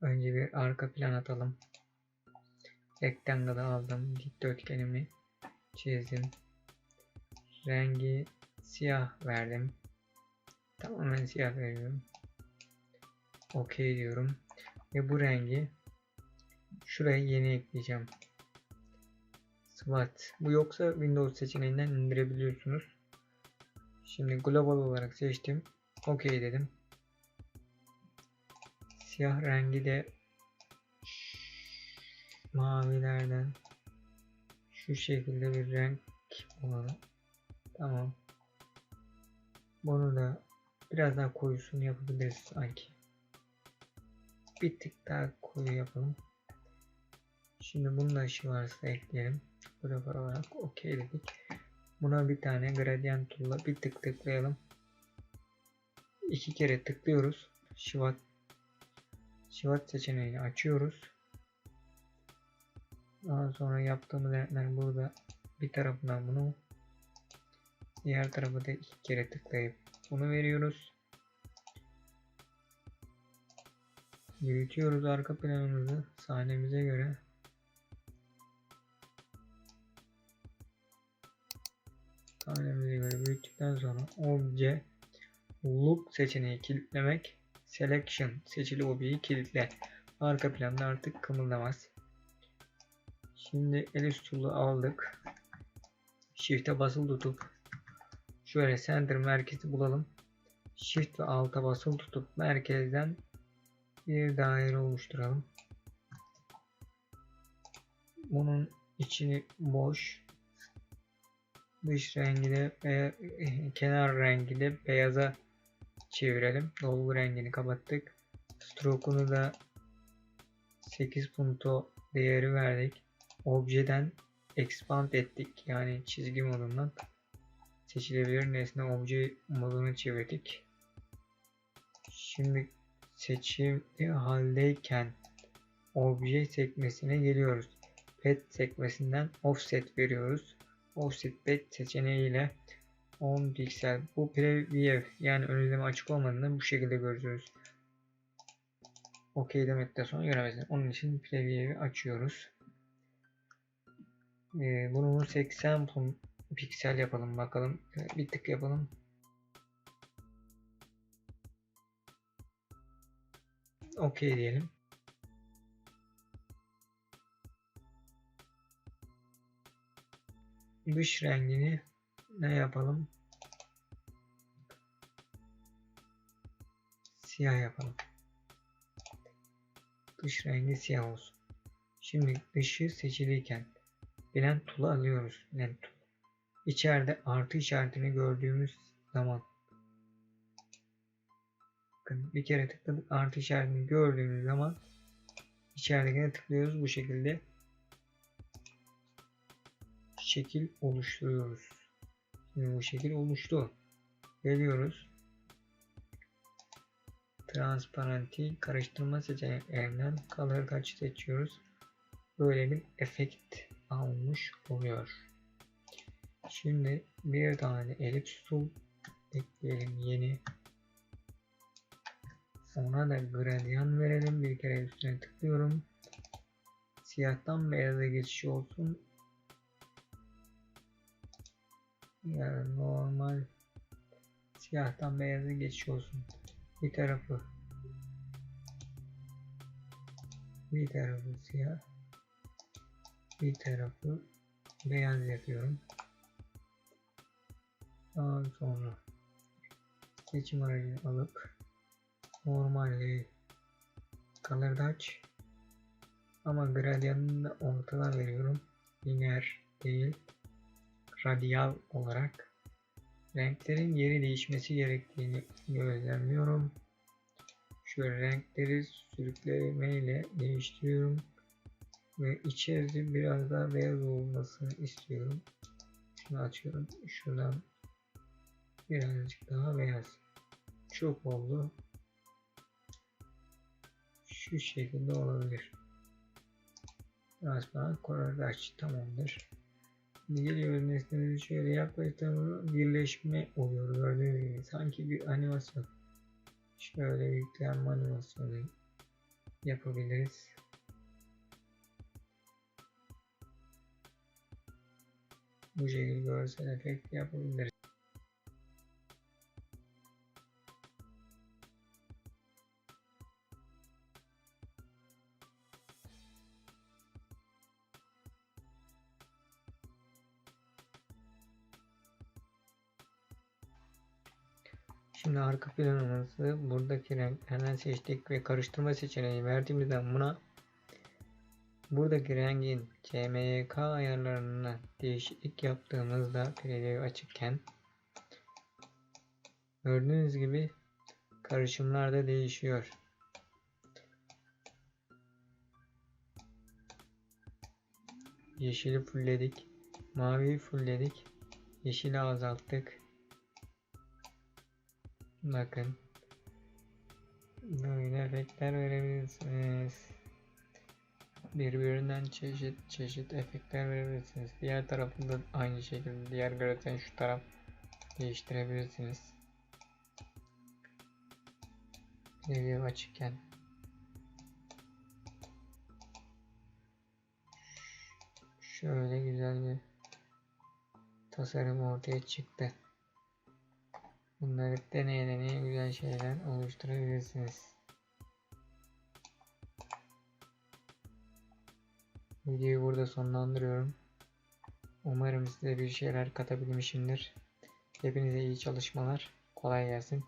Önce bir arka plan atalım. Rectangle'ı aldım. Dikdörtgenimi çizdim. Rengi siyah verdim. Tamamen siyah veriyorum. OK diyorum. Ve bu rengi şuraya yeni ekleyeceğim. Swat. Bu yoksa Windows seçeneğinden indirebiliyorsunuz. Şimdi global olarak seçtim. OK dedim. Siyah rengi de mavilerden şu şekilde bir renk olalım. Tamam. Bunu da biraz daha koyusunu yapabiliriz sanki. Bir tık daha koyu yapalım. Şimdi bunun da ışığı varsa ekleyelim. Global olarak OK dedik. Buna bir tane gradient tool'la bir tık tıklayalım. İki kere tıklıyoruz. Şivat Şivat seçeneğini açıyoruz. Daha sonra yaptığımız renkler burada bir tarafından bunu diğer tarafı da iki kere tıklayıp bunu veriyoruz. Büyütüyoruz arka planımızı sahnemize göre. Sahnemize göre büyüttükten sonra obje look seçeneği kilitlemek selection seçili objeyi kilitle. Arka planda artık kımıldamaz. Şimdi el üstülü aldık. Shift'e basılı tutup şöyle center merkezi bulalım. Shift ve alta basılı tutup merkezden bir daire oluşturalım. Bunun içini boş. Dış rengi de veya kenar rengi de beyaza çevirelim. Dolgu rengini kapattık. Stroke'unu da 8 punto değeri verdik. Objeden expand ettik. Yani çizgi modundan seçilebilir nesne obje moduna çevirdik. Şimdi seçili haldeyken obje sekmesine geliyoruz. Pet sekmesinden offset veriyoruz. Offset pet seçeneğiyle 10 piksel. Bu preview yani ön izleme açık olmadığında bu şekilde görüyoruz. OK demekten sonra göremezsiniz. Onun için preview'i açıyoruz. Ee, bunu 80 piksel yapalım bakalım. Bir tık yapalım. OK diyelim. Dış rengini ne yapalım? Siyah yapalım. Dış rengi siyah olsun. Şimdi dışı seçiliyken Blend Tool'u alıyoruz. Blend Tool. İçeride artı işaretini gördüğümüz zaman bakın bir kere tıkladık artı işaretini gördüğümüz zaman içeridekine tıklıyoruz bu şekilde şekil oluşturuyoruz. Bu şekil oluştu. Geliyoruz. Transparency karıştırma seçeneklerinden color touch seçiyoruz. Böyle bir efekt almış oluyor. Şimdi bir tane elips tool ekleyelim yeni. Ona da gradient verelim. Bir kere üstüne tıklıyorum. Siyahtan beyaza geçiş olsun. Yani normal siyahtan beyaza geçiş olsun. Bir tarafı bir tarafı siyah bir tarafı beyaz yapıyorum. Daha sonra seçim aracını alıp normal color touch ama gradientini de ortadan veriyorum. Lineer değil radyal olarak renklerin yeri değişmesi gerektiğini gözlemliyorum. Şöyle renkleri sürükleme ile değiştiriyorum ve içerisi biraz daha beyaz olmasını istiyorum. Şunu açıyorum. Şuradan birazcık daha beyaz. Çok oldu. Şu şekilde olabilir. Biraz daha kolaj tamamdır. Geliyoruz nesnemizi şöyle yaklaştığımızda birleşme oluyor gördüğünüz gibi. Sanki bir animasyon. Şöyle yüklenme animasyonu yapabiliriz. Bu şekilde görsel efekt yapabiliriz. Şimdi arka planımızı buradaki renklerden seçtik ve karıştırma seçeneği verdiğimizden buna buradaki rengin CMYK ayarlarına değişiklik yaptığımızda preview açıkken gördüğünüz gibi karışımlar da değişiyor. Yeşili fullledik, maviyi fullledik, yeşili azalttık. Bakın. Böyle efektler verebilirsiniz. Birbirinden çeşit çeşit efektler verebilirsiniz. Diğer tarafında aynı şekilde diğer görüntüden şu taraf değiştirebilirsiniz. Preview açıkken. Şöyle güzel bir tasarım ortaya çıktı. Bunları deneye deneye güzel şeyler oluşturabilirsiniz. Videoyu burada sonlandırıyorum. Umarım size bir şeyler katabilmişimdir. Hepinize iyi çalışmalar. Kolay gelsin.